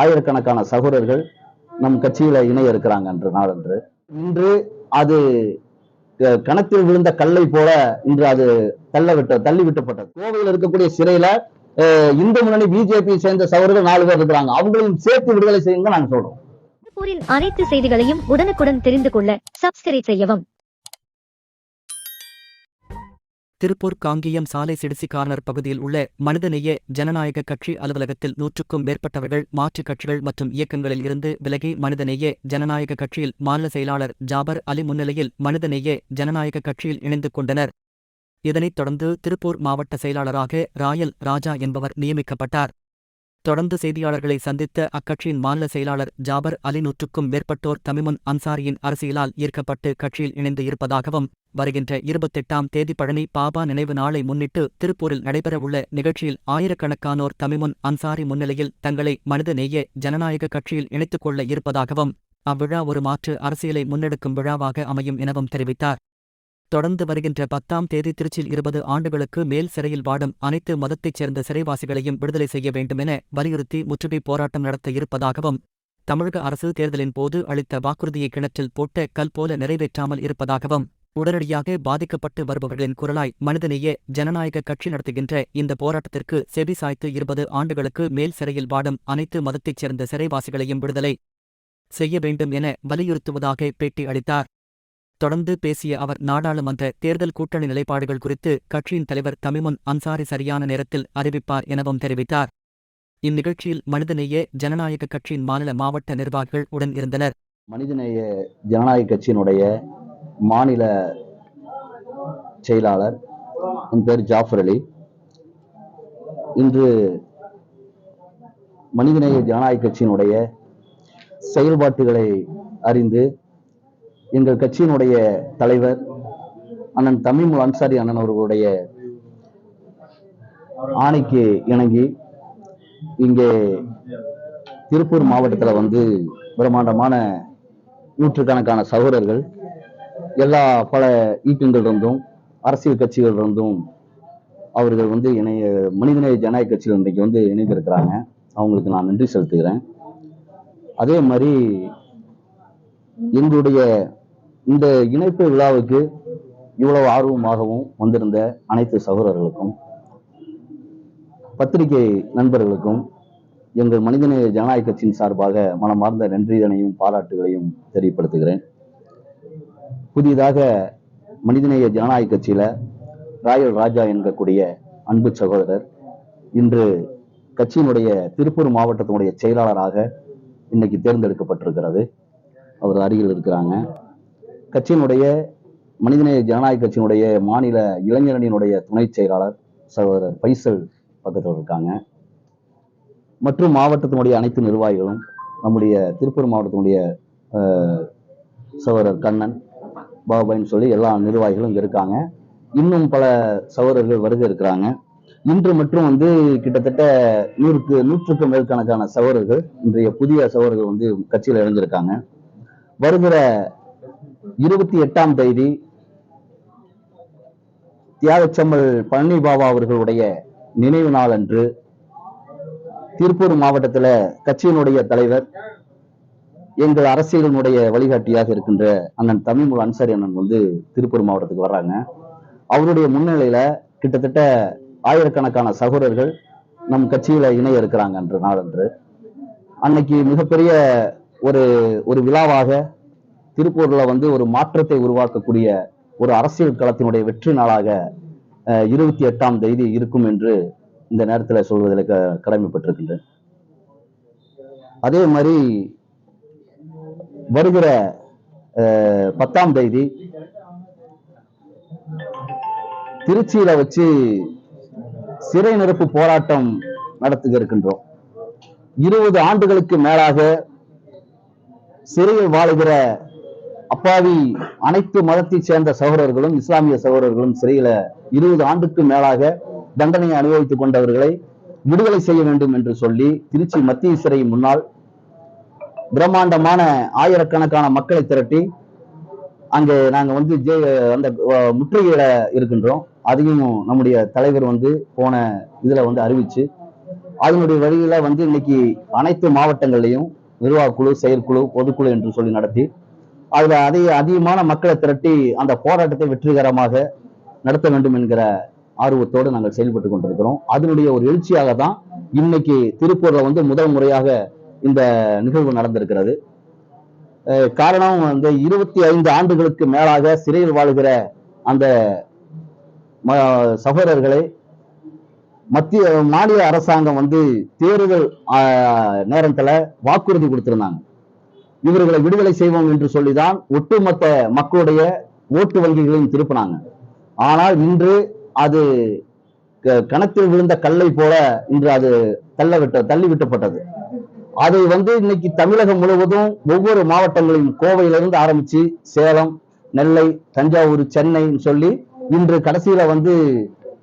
ஆயிரக்கணக்கான சகோதரர்கள் நம் கட்சியில இணைய இருக்கிறாங்க அன்று நாளன்று. இன்று அது கணத்தில் விழுந்த கல்லை போல இன்று அது தள்ள விட்ட தள்ளி விட்டப்பட்டது. கோவையில் இருக்கக்கூடிய சிறையில இந்து முன்னணி பிஜேபி சேர்ந்த சகோதரர்கள் நாலு பேர் இருக்கிறாங்க. அவங்களையும் சேர்த்து விடுதலை செய்யுங்க நாங்க சொல்றோம். அனைத்து செய்திகளையும் உடனுக்குடன் தெரிந்து கொள்ள சப்ஸ்கிரைப் செய்யவும். திருப்பூர் காங்கேயம் சாலை சிடிசி கார்னர் பகுதியில் உள்ள மனிதநேய ஜனநாயக கட்சி அலுவலகத்தில் நூற்றுக்கும் மேற்பட்டவர்கள் மாற்றுக் கட்சிகள் மற்றும் இயக்கங்களில் இருந்து விலகி மனிதநேய ஜனநாயக கட்சியில் மாநில செயலாளர் ஜாபர் அலி முன்னிலையில் மனிதநேய ஜனநாயக கட்சியில் இணைந்து கொண்டனர். இதனைத் தொடர்ந்து திருப்பூர் மாவட்ட செயலாளராக ராயல் ராஜா என்பவர் நியமிக்கப்பட்டார். தொடர்ந்து செய்தியாளர்களை சந்தித்த அக்கட்சியின் மாநில செயலாளர் ஜாபர் அலி நூற்றுக்கும் மேற்பட்டோர் தமிமுன் அன்சாரியின் அரசியலால் ஈர்க்கப்பட்டு கட்சியில் இணைந்து இருப்பதாகவும் வருகின்ற இருபத்தெட்டாம் தேதி பழனி பாபா நினைவு நாளை முன்னிட்டு திருப்பூரில் நடைபெறவுள்ள நிகழ்ச்சியில் ஆயிரக்கணக்கானோர் தமிமுன் அன்சாரி முன்னிலையில் தங்களை மனிதநேய ஜனநாயக கட்சியில் இணைத்துக் கொள்ள இருப்பதாகவும் அவ்விழா ஒரு மாற்று அரசியலை முன்னெடுக்கும் விழாவாக அமையும் எனவும் தெரிவித்தார். தொடர்ந்து வருகின்ற பத்தாம் தேதி திருச்சியில் இருபது ஆண்டுகளுக்கு மேல் சிறையில் வாடும் அனைத்து மதத்தைச் சேர்ந்த சிறைவாசிகளையும் விடுதலை செய்ய வேண்டுமென வலியுறுத்தி முற்றுகை போராட்டம் நடத்த இருப்பதாகவும் தமிழக அரசு தேர்தலின் போது அளித்த வாக்குறுதியை கிணற்றில் போட்ட கல் போல நிறைவேற்றாமல் இருப்பதாகவும் உடனடியாக பாதிக்கப்பட்டு வருபவர்களின் குரலாய் மனிதநேய ஜனநாயக கட்சி நடத்துகின்ற இந்த போராட்டத்திற்கு செவி சாய்த்து இருபது ஆண்டுகளுக்கு மேல் சிறையில் வாடும் அனைத்து மதத்தைச் சேர்ந்த சிறைவாசிகளையும் விடுதலை செய்ய வேண்டும் என வலியுறுத்துவதாக பேட்டி அளித்தார். தொடர்ந்து பேசிய அவர் நாடாளுமன்ற தேர்தல் கூட்டணி நிலைப்பாடுகள் குறித்து கட்சியின் தலைவர் தமிமுன் அன்சாரி சரியான நேரத்தில் அறிவிப்பார் எனவும் தெரிவித்தார். இந்நிகழ்ச்சியில் மனிதநேய ஜனநாயக கட்சியின் மாநில மாவட்ட நிர்வாகிகள் உடன் இருந்தனர். மனிதநேய ஜனநாயக கட்சியினுடைய மாநில செயலாளர் என் பேர் ஜாஃபர் அலி. இன்று மனிதநேய ஜனநாயக கட்சியினுடைய செயல்பாட்டுகளை அறிந்து எங்கள் கட்சியினுடைய தலைவர் அண்ணன் தமிழ் அன்சாரி அண்ணன் அவர்களுடைய ஆணைக்கு இணங்கி இங்கே திருப்பூர் மாவட்டத்தில் வந்து பிரம்மாண்டமான நூற்றுக்கணக்கான சகோதரர்கள் எல்லா பல இயக்கங்கள் இருந்தும் அரசியல் கட்சிகள் இருந்தும் அவர்கள் வந்து இணைய மனிதநேய ஜனநாயக கட்சியில் இன்றைக்கு வந்து இணைந்திருக்கிறாங்க. அவங்களுக்கு நான் நன்றி செலுத்துகிறேன். அதே மாதிரி எங்களுடைய இந்த இணைப்பு விழாவுக்கு இவ்வளவு ஆர்வமாகவும் வந்திருந்த அனைத்து சகோதரர்களுக்கும் பத்திரிகை நண்பர்களுக்கும் எங்கள் மனிதநேய ஜனநாயக கட்சியின் சார்பாக மனமார்ந்த நன்றிதனையும் பாராட்டுகளையும் தெரியப்படுத்துகிறேன். புதிதாக மனிதநேய ஜனநாயக கட்சியில ராயல் ராஜா என்கக்கூடிய அன்பு சகோதரர் இன்று கட்சியினுடைய திருப்பூர் மாவட்டத்தினுடைய செயலாளராக இன்னைக்கு தேர்ந்தெடுக்கப்பட்டிருக்கிறது. அவர் அருகில் இருக்கிறாங்க. கட்சியினுடைய மனிதநேய ஜனநாயக கட்சியினுடைய மாநில இளைஞரணியினுடைய துணை செயலாளர் சகோதரர் பைசல் பக்கத்தில் இருக்காங்க. மற்றும் மாவட்டத்தினுடைய அனைத்து நிர்வாகிகளும் நம்முடைய திருப்பூர் மாவட்டத்தினுடைய சகோதரர் கண்ணன் பாபான்னு சொல்லி எல்லா நிர்வாகிகளும் இங்கே இருக்காங்க. இன்னும் பல சகோதரர்கள் வருகை இருக்கிறாங்க. இன்று மட்டும் வந்து கிட்டத்தட்ட நூறுக்கு நூற்றுக்கும் மேற்கணக்கான சகோதரர்கள் இன்றைய புதிய சகோதரர்கள் வந்து கட்சியில் இணைஞ்சிருக்காங்க. வருகிற இருபத்தி எட்டாம் தேதி தியாகச்சம்மல் பழனி பாபா அவர்களுடைய நினைவு நாள் அன்று திருப்பூர் மாவட்டத்துல கட்சியினுடைய தலைவர் எங்கள் அரசியலினுடைய வழிகாட்டியாக இருக்கின்ற அண்ணன் தமிழ்முல் அன்சாரி அண்ணன் வந்து திருப்பூர் மாவட்டத்துக்கு வர்றாங்க. அவருடைய முன்னிலையில கிட்டத்தட்ட ஆயிரக்கணக்கான சகோதரர்கள் நம் கட்சியில இணைய இருக்கிறாங்க அன்று. நாளன்று அன்னைக்கு மிகப்பெரிய ஒரு ஒரு விழாவாக திருப்பூர்ல வந்து ஒரு மாற்றத்தை உருவாக்கக்கூடிய ஒரு அரசியல் களத்தினுடைய வெற்றி நாளாக இருபத்தி எட்டாம் தேதி இருக்கும் என்று இந்த நேரத்தில் சொல்வதில் க கடமைப்பட்டிருக்கின்றேன். அதே மாதிரி வருகிற பத்தாம் தேதி திருச்சியில வச்சு சிறை நிரப்பு போராட்டம் நடத்துக இருக்கின்றோம் இருபது ஆண்டுகளுக்கு மேலாக சிறையில் வாழுகிற அப்பாவி அனைத்து மதத்தைச் சேர்ந்த சகோதரர்களும் இஸ்லாமிய சகோதரர்களும் சிறையில இருபது ஆண்டுக்கு மேலாக தண்டனையை அனுபவித்துக் கொண்டவர்களை விடுதலை செய்ய வேண்டும் என்று சொல்லி திருச்சி மத்திய சிறை முன்னால் பிரம்மாண்டமான ஆயிரக்கணக்கான மக்களை திரட்டி அங்கே நாங்கள் வந்து ஜெய அந்த முற்றுகையிட இருக்கின்றோம். அதையும் நம்முடைய தலைவர் வந்து போன இதில் வந்து அறிவிச்சு அதனுடைய வழியில் வந்து இன்னைக்கு அனைத்து மாவட்டங்கள்லையும் நிர்வாகக்குழு செயற்குழு பொதுக்குழு என்று சொல்லி நடத்தி அதுல அதிக அதிகமான மக்களை திரட்டி அந்த போராட்டத்தை வெற்றிகரமாக நடத்த வேண்டும் என்கிற ஆர்வத்தோடு நாங்கள் செயல்பட்டு கொண்டிருக்கிறோம். அதனுடைய ஒரு எழுச்சியாக தான் இன்னைக்கு திருப்பூர்ல வந்து முதல் முறையாக இந்த நிகழ்வு நடந்திருக்கிறது. அஹ் காரணம் வந்து இருபத்தி ஐந்து ஆண்டுகளுக்கு மேலாக சிறையில் வாழுகிற அந்த ம- சகோதரர்களை மத்திய மாநில அரசாங்கம் வந்து தேர்தல் ஆஹ், நேரத்துல வாக்குறுதி கொடுத்திருந்தாங்க. இவர்களை விடுதலை செய்வோம் என்று சொல்லிதான் ஒட்டுமொத்த மக்களுடைய ஓட்டு வங்கிகளையும் திருப்பினாங்க. ஆனால் இன்று அது க- கணத்தில் விழுந்த கல்லை போல இன்று அது தள்ளவிட்ட தள்ளி விட்டப்பட்டது. அதை வந்து இன்னைக்கு தமிழகம் முழுவதும் ஒவ்வொரு மாவட்டங்களையும் கோவையிலிருந்து ஆரம்பிச்சு சேலம் நெல்லை தஞ்சாவூர் சென்னைன்னு சொல்லி இன்று கடைசியில வந்து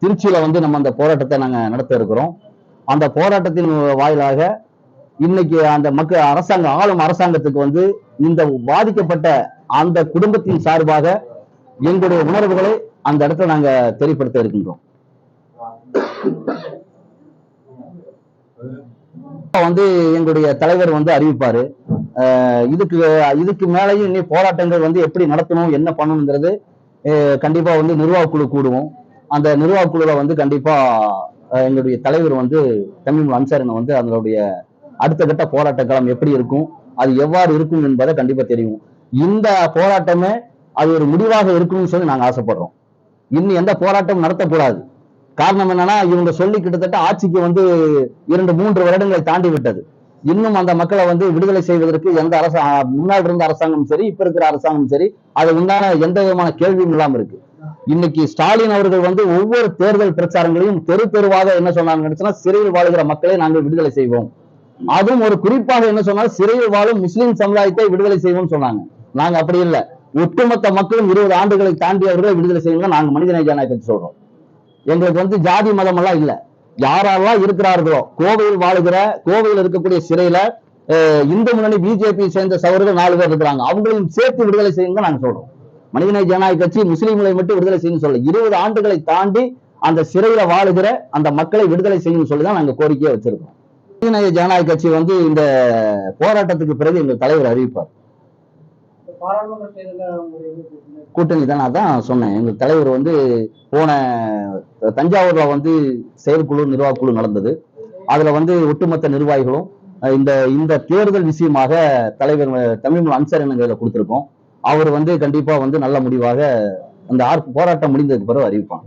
திருச்சியில வந்து நம்ம அந்த போராட்டத்தை நாங்க நடத்த இருக்கிறோம். அந்த போராட்டத்தின் வாயிலாக இன்னைக்கு அந்த மக்கள் அரசாங்கம் ஆளும் அரசாங்கத்துக்கு வந்து இந்த பாதிக்கப்பட்ட அந்த குடும்பத்தின் சார்பாக எங்களுடைய உணர்வுகளை அந்த இடத்துல நாங்க தெளிப்படுத்த இருக்கின்றோம். வந்து எங்களுடைய தலைவர் வந்து அறிவிப்பாரு. இதுக்கு இதுக்கு மேலேயும் இனி போராட்டங்கள் வந்து எப்படி நடத்தணும் என்ன பண்ணணுங்கிறது கண்டிப்பா வந்து நிர்வாக குழு கூடுவோம். அந்த நிர்வாக குழுல வந்து கண்டிப்பா எங்களுடைய தலைவர் வந்து தமிழ் அன்சாரனை வந்து அதனுடைய அடுத்த கட்ட போராட்ட களம் எப்படி இருக்கும்? அது எவ்வாறு இருக்கும் என்பதை கண்டிப்பா தெரியும். இந்த போராட்டமே அது ஒரு முடிவாக இருக்கும்னு சொல்லி நாங்க ஆசைப்படுறோம். இன்னும் எந்த போராட்டமும் நடத்தக்கூடாது. காரணம் என்னன்னா இவங்க சொல்லி கிட்டத்தட்ட ஆட்சிக்கு வந்து இரண்டு மூன்று வருடங்களை தாண்டி விட்டது. இன்னும் அந்த மக்களை வந்து விடுதலை செய்வதற்கு எந்த அரசா முன்னாடி இருந்த அரசாங்கம் சரி இப்ப இருக்கிற அரசாங்கம் சரி அது உண்டான எந்த விதமான கேள்வியும் இல்லாம இருக்கு. இன்னைக்கு ஸ்டாலின் அவர்கள் வந்து ஒவ்வொரு தேர்தல் பிரச்சாரங்களையும் தெரு தெருவாக என்ன சொன்னாங்க சிறையில் வாழுகிற மக்களை நாங்கள் விடுதலை செய்வோம். அதுவும் ஒரு குறிப்பாக என்ன சொன்னால் சிறையில் வாழும் முஸ்லிம் சமுதாயத்தை விடுதலை செய்வோம்னு சொன்னாங்க. நாங்க அப்படி இல்லை. ஒட்டுமொத்த மக்களும் இருபது ஆண்டுகளை தாண்டியவர்களை விடுதலை செய்யணும் நாங்க மனிதநேய ஜனநாயக கட்சி சொல்றோம். எங்களுக்கு வந்து ஜாதி மதம் எல்லாம் இல்ல. யாரெல்லாம் இருக்கிறார்களோ கோவையில் வாழுகிற கோவையில் இருக்கக்கூடிய சிறையில அஹ், இந்து முன்னணி பிஜேபி சேர்ந்த சகோதரர்கள் நாலு பேர் இருக்கிறாங்க. அவங்களையும் சேர்த்து விடுதலை செய்யுங்க நாங்க சொல்றோம். மனிதநேய ஜனநாயக கட்சி முஸ்லீம்களை மட்டும் விடுதலை செய்யணும்னு சொல்ல இருபது ஆண்டுகளை தாண்டி அந்த சிறையில வாழுகிற அந்த மக்களை விடுதலை செய்யணும்னு சொல்லி தான் நாங்க கோரிக்கையை வச்சிருக்கோம். மனிதநேய ஜனநாயக கட்சி வந்து இந்த போராட்டத்துக்கு பிறகு எங்கள் தலைவர் அறிவிப்பார்? கூட்டணி தான் நான் தான் சொன்னேன். எங்கள் தலைவர் வந்து போன தஞ்சாவூர்ல வந்து செயற்குழு நிர்வாகக்குழு நடந்தது. அதுல வந்து ஒட்டுமொத்த நிர்வாகிகளும் இந்த இந்த தேர்தல் விஷயமாக தலைவர் அஹ், தமிழ் அன்சர் கையில கொடுத்திருக்கோம். அவர் வந்து கண்டிப்பா வந்து நல்ல முடிவாக அந்த ஆர்ப் போராட்டம் முடிந்ததுக்கு பிறகு அறிவிப்பாங்க.